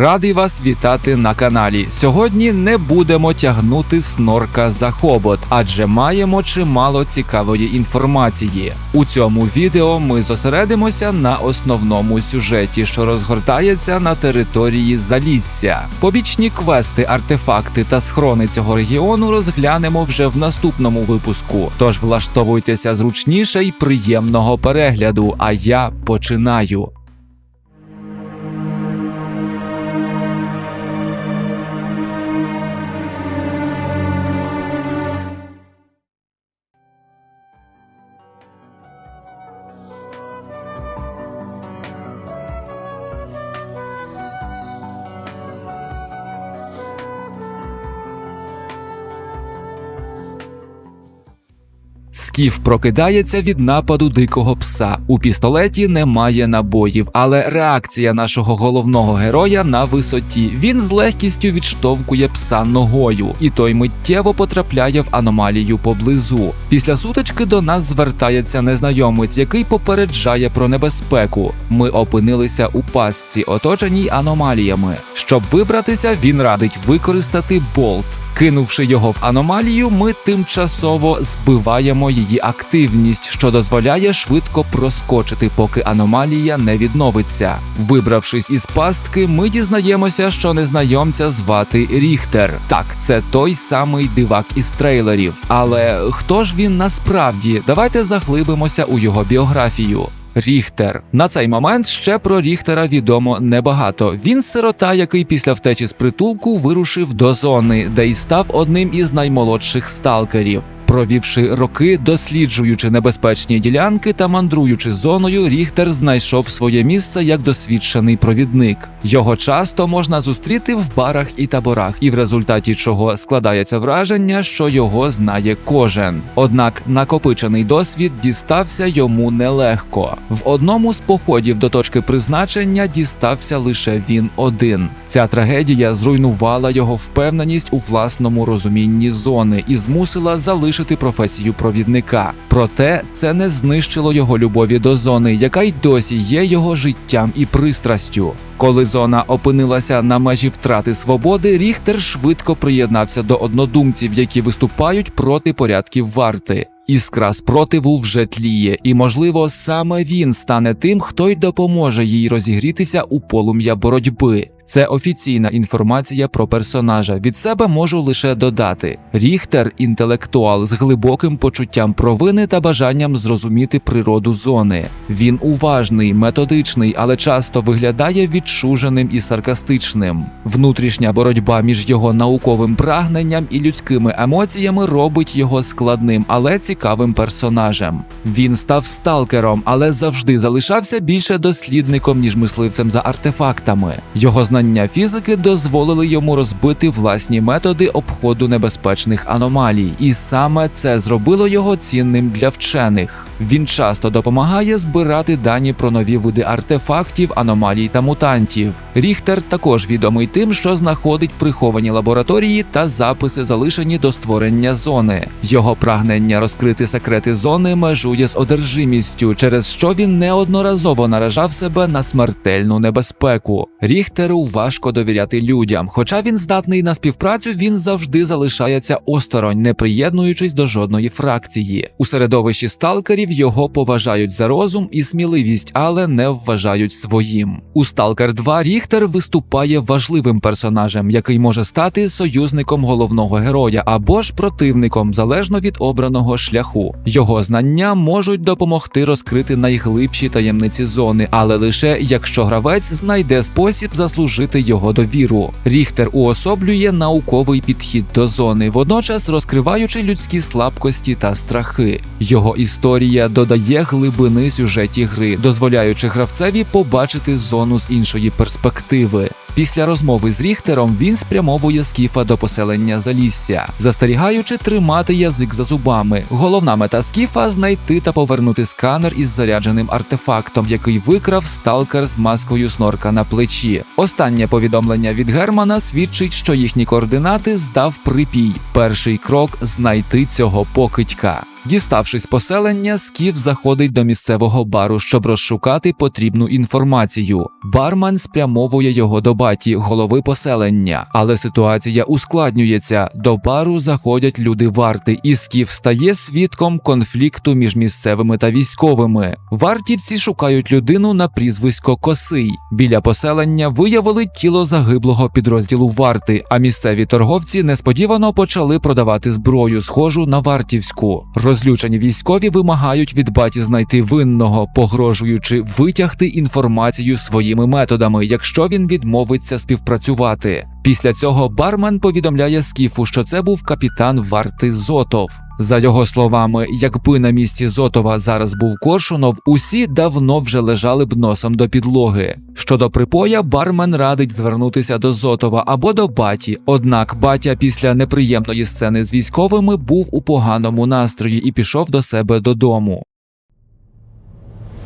Радий вас вітати на каналі. Сьогодні не будемо тягнути снорка за хобот, адже маємо чимало цікавої інформації. У цьому відео ми зосередимося на основному сюжеті, що розгортається на території Залісся. Побічні квести, артефакти та схрони цього регіону розглянемо вже в наступному випуску. Тож влаштовуйтеся зручніше і приємного перегляду. А я починаю. Скіф прокидається від нападу дикого пса. У пістолеті немає набоїв, але реакція нашого головного героя на висоті. Він з легкістю відштовхує пса ногою, і той миттєво потрапляє в аномалію поблизу. Після сутички до нас звертається незнайомець, який попереджає про небезпеку. Ми опинилися у пастці, оточеній аномаліями. Щоб вибратися, він радить використати болт. Кинувши його в аномалію, ми тимчасово збиваємо її активність, що дозволяє швидко проскочити, поки аномалія не відновиться. Вибравшись із пастки, ми дізнаємося, що незнайомця звати Ріхтер. Так, це той самий дивак із трейлерів. Але хто ж він насправді? Давайте заглибимося у його біографію. Ріхтер на цей момент ще про Ріхтера відомо небагато. Він сирота, який після втечі з притулку вирушив до зони, де й став одним із наймолодших сталкерів. Провівши роки, досліджуючи небезпечні ділянки та мандруючи зоною, Ріхтер знайшов своє місце як досвідчений провідник. Його часто можна зустріти в барах і таборах, і в результаті чого складається враження, що його знає кожен. Однак накопичений досвід дістався йому нелегко. В одному з походів до точки призначення дістався лише він один. Ця трагедія зруйнувала його впевненість у власному розумінні зони і змусила залишити професію провідника. Проте це не знищило його любові до зони, яка й досі є його життям і пристрастю. Коли зона опинилася на межі втрати свободи, Ріхтер швидко приєднався до однодумців, які виступають проти порядків варти. Іскра спротиву вже тліє, і, можливо, саме він стане тим, хто й допоможе їй розігрітися у полум'я боротьби. Це офіційна інформація про персонажа. Від себе можу лише додати: Ріхтер інтелектуал з глибоким почуттям провини та бажанням зрозуміти природу зони. Він уважний, методичний, але часто виглядає відчуженим і саркастичним. Внутрішня боротьба між його науковим прагненням і людськими емоціями робить його складним, але цікавим персонажем. Він став сталкером, але завжди залишався більше дослідником, ніж мисливцем за артефактами. Його знання фізики дозволили йому розбити власні методи обходу небезпечних аномалій, і саме це зробило його цінним для вчених. Він часто допомагає збирати дані про нові види артефактів, аномалій та мутантів. Ріхтер також відомий тим, що знаходить приховані лабораторії та записи, залишені до створення зони. Його прагнення розкрити секрети зони межує з одержимістю, через що він неодноразово наражав себе на смертельну небезпеку. Ріхтеру важко довіряти людям. Хоча він здатний на співпрацю, він завжди залишається осторонь, не приєднуючись до жодної фракції. У середовищі сталкерів його поважають за розум і сміливість, але не вважають своїм. У Сталкер 2 Ріхтер виступає важливим персонажем, який може стати союзником головного героя або ж противником, залежно від обраного шляху. Його знання можуть допомогти розкрити найглибші таємниці зони, але лише якщо гравець знайде спосіб заслужити його довіру. Ріхтер уособлює науковий підхід до зони, водночас розкриваючи людські слабкості та страхи. Його історія додає глибини сюжеті гри, дозволяючи гравцеві побачити зону з іншої перспективи. Після розмови з Ріхтером він спрямовує скіфа до поселення Залісся, застерігаючи тримати язик за зубами. Головна мета скіфа знайти та повернути сканер із зарядженим артефактом, який викрав сталкер з маскою снорка на плечі. Останнє повідомлення від Германа свідчить, що їхні координати здав припій. Перший крок знайти цього покидька. Діставшись поселення, Скіф заходить до місцевого бару, щоб розшукати потрібну інформацію. Бармен спрямовує його до баті, голови поселення, але ситуація ускладнюється. До бару заходять люди варти, і Скіф стає свідком конфлікту між місцевими та військовими. Вартівці шукають людину на прізвисько Косий. Біля поселення виявили тіло загиблого підрозділу варти, а місцеві торговці несподівано почали продавати зброю, схожу на вартівську. Розлючені військові вимагають від баті знайти винного, погрожуючи витягти інформацію своїми методами, якщо він відмовиться співпрацювати. Після цього бармен повідомляє Скіфу, що це був капітан варти Зотов. За його словами, якби на місці Зотова зараз був Коршунов, усі давно вже лежали б носом до підлоги. Щодо припоя, бармен радить звернутися до Зотова або до баті. Однак батя після неприємної сцени з військовими був у поганому настрої і пішов до себе додому.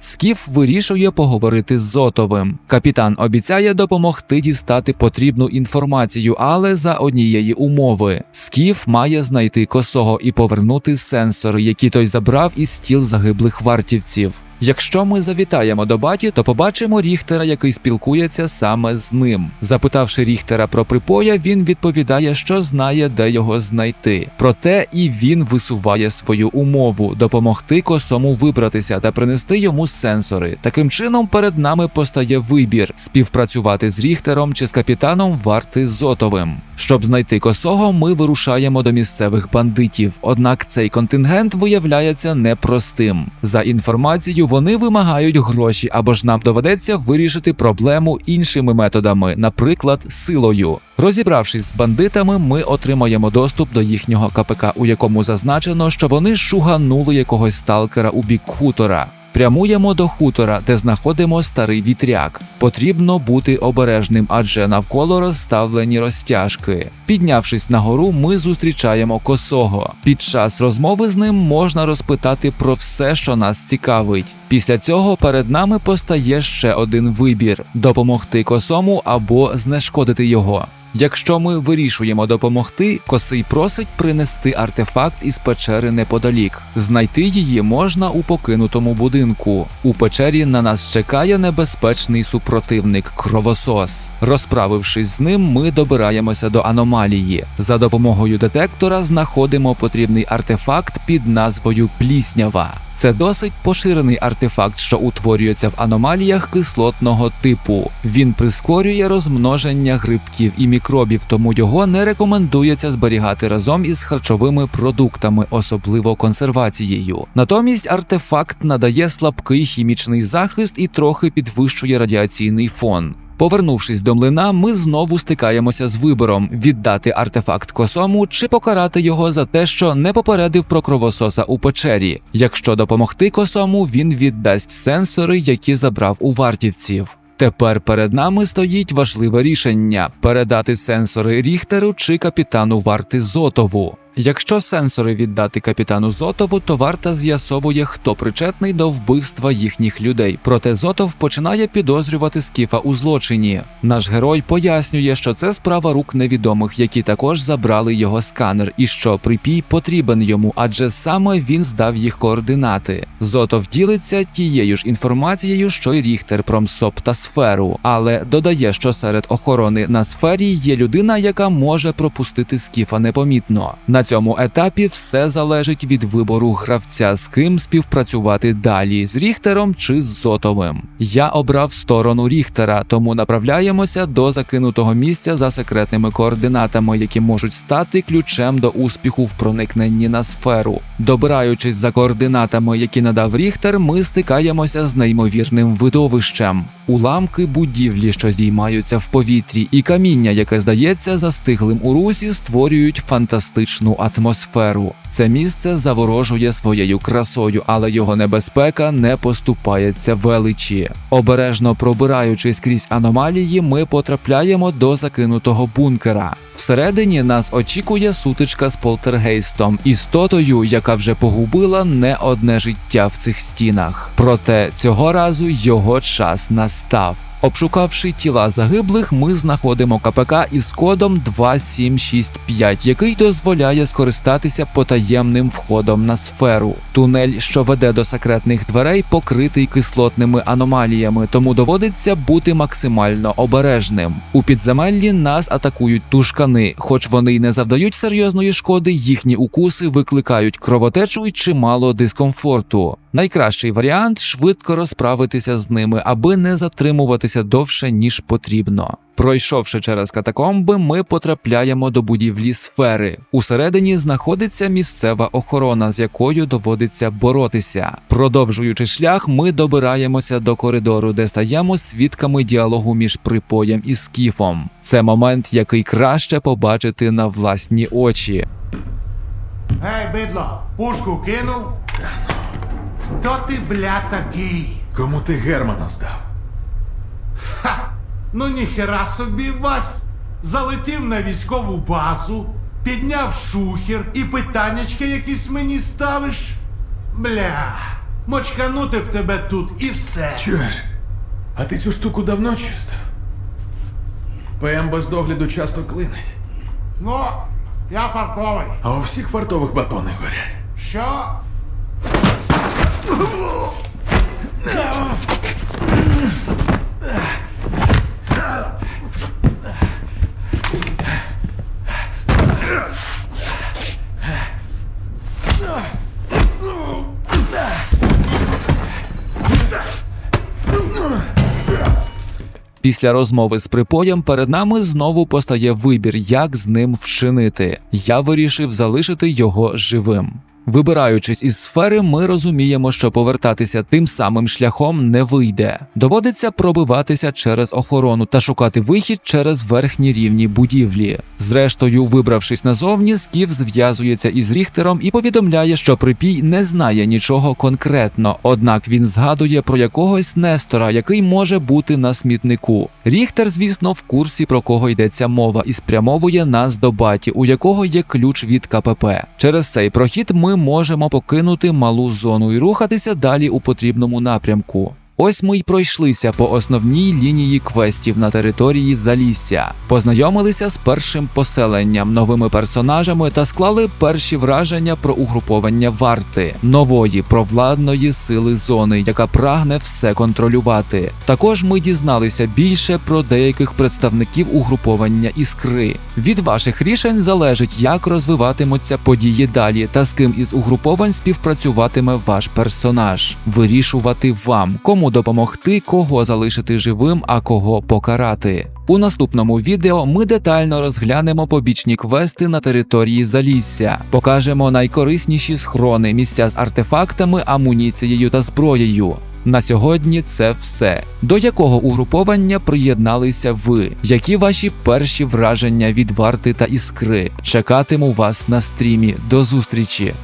Скіф вирішує поговорити з Зотовим. Капітан обіцяє допомогти дістати потрібну інформацію, але за однієї умови. Скіф має знайти косого і повернути сенсори, які той забрав із стіл загиблих вартівців. Якщо ми завітаємо до баті, то побачимо Ріхтера, який спілкується саме з ним. Запитавши Ріхтера про припоя, він відповідає, що знає, де його знайти. Проте і він висуває свою умову допомогти косому вибратися та принести йому сенсори. Таким чином, перед нами постає вибір співпрацювати з Ріхтером чи з капітаном варти Зотовим. Щоб знайти косого, ми вирушаємо до місцевих бандитів. Однак цей контингент виявляється непростим. За інформацією, вони вимагають гроші, або ж нам доведеться вирішити проблему іншими методами, наприклад, силою. Розібравшись з бандитами, ми отримаємо доступ до їхнього КПК, у якому зазначено, що вони шуганули якогось сталкера у бік хутора. Прямуємо до хутора, де знаходимо старий вітряк. Потрібно бути обережним, адже навколо розставлені розтяжки. Піднявшись на гору, ми зустрічаємо косого. Під час розмови з ним можна розпитати про все, що нас цікавить. Після цього перед нами постає ще один вибір: допомогти косому або знешкодити його. Якщо ми вирішуємо допомогти, косий просить принести артефакт із печери неподалік. Знайти її можна у покинутому будинку. У печері на нас чекає небезпечний супротивник кровосос. Розправившись з ним, ми добираємося до аномалії. За допомогою детектора знаходимо потрібний артефакт під назвою Пліснява. Це досить поширений артефакт, що утворюється в аномаліях кислотного типу. Він прискорює розмноження грибків і мікробів, тому його не рекомендується зберігати разом із харчовими продуктами, особливо консервацією. Натомість артефакт надає слабкий хімічний захист і трохи підвищує радіаційний фон. Повернувшись до млина, ми знову стикаємося з вибором віддати артефакт косому чи покарати його за те, що не попередив про кровососа у печері. Якщо допомогти косому, він віддасть сенсори, які забрав у вартівців. Тепер перед нами стоїть важливе рішення передати сенсори Ріхтеру чи капітану варти Зотову. Якщо сенсори віддати капітану Зотову, то варта з'ясовує, хто причетний до вбивства їхніх людей. Проте Зотов починає підозрювати скіфа у злочині. Наш герой пояснює, що це справа рук невідомих, які також забрали його сканер, і що припій потрібен йому, адже саме він здав їх координати. Зотов ділиться тією ж інформацією, що й Ріхтер про МСОП та сферу, але додає, що серед охорони на сфері є людина, яка може пропустити скіфа непомітно. На цьому етапі все залежить від вибору гравця, з ким співпрацювати далі з Ріхтером чи з Зотовим. Я обрав сторону Ріхтера, тому направляємося до закинутого місця за секретними координатами, які можуть стати ключем до успіху в проникненні на сферу. Добираючись за координатами, які надав Ріхтер, ми стикаємося з неймовірним видовищем. Уламки будівлі, що здіймаються в повітрі, і каміння, яке здається застиглим у русі, створюють фантастичну атмосферу. Це місце заворожує своєю красою, але його небезпека не поступається величі. Обережно пробираючись крізь аномалії, ми потрапляємо до закинутого бункера. Всередині нас очікує сутичка з полтергейстом, істотою, яка вже погубила не одне життя в цих стінах. Проте цього разу його час настав. Обшукавши тіла загиблих, ми знаходимо КПК із кодом 2765, який дозволяє скористатися потаємним входом на сферу. Тунель, що веде до секретних дверей, покритий кислотними аномаліями, тому доводиться бути максимально обережним. У підземеллі нас атакують тушкани, хоч вони й не завдають серйозної шкоди, їхні укуси викликають кровотечу і чимало дискомфорту. Найкращий варіант швидко розправитися з ними, аби не затримуватися довше ніж потрібно. Пройшовши через катакомби, ми потрапляємо до будівлі сфери. Усередині знаходиться місцева охорона, з якою доводиться боротися. Продовжуючи шлях, ми добираємося до коридору, де стаємо свідками діалогу між припоєм і скіфом. Це момент, який краще побачити на власні очі. Ей, бидло, пушку кинув? Хто ти, бля, такий? Кому ти Германа здав? Ха! Ну ніхера собі вас! Залетів на військову базу, підняв шухер і питаннячки якісь мені ставиш. Бля, мочканути б тебе тут і все. Чуєш? А ти цю штуку давно чистив? ПМ без догляду часто клинить, Ну, я фартовий. а у всіх фартових батони горять. Що? Після розмови з припоєм перед нами знову постає вибір, як з ним вчинити. Я вирішив залишити його живим. Вибираючись із сфери, ми розуміємо, що повертатися тим самим шляхом не вийде. Доводиться пробиватися через охорону та шукати вихід через верхні рівні будівлі. Зрештою, вибравшись назовні, скіф зв'язується із Ріхтером і повідомляє, що припій не знає нічого конкретно, однак він згадує про якогось Нестора, який може бути на смітнику. Ріхтер, звісно, в курсі про кого йдеться мова, і спрямовує нас до баті, у якого є ключ від КПП. Через цей прохід ми можемо покинути малу зону і рухатися далі у потрібному напрямку. Ось ми й пройшлися по основній лінії квестів на території Залісся, познайомилися з першим поселенням, новими персонажами та склали перші враження про угруповання варти нової провладної сили зони, яка прагне все контролювати. Також ми дізналися більше про деяких представників угруповання іскри. Від ваших рішень залежить, як розвиватимуться події далі, та з ким із угруповань співпрацюватиме ваш персонаж. Вирішувати вам, допомогти, кого залишити живим, а кого покарати. У наступному відео ми детально розглянемо побічні квести на території Залісся, покажемо найкорисніші схрони, місця з артефактами, амуніцією та зброєю. На сьогодні це все. До якого угруповання приєдналися ви? Які ваші перші враження від варти та іскри? Чекатиму вас на стрімі. До зустрічі!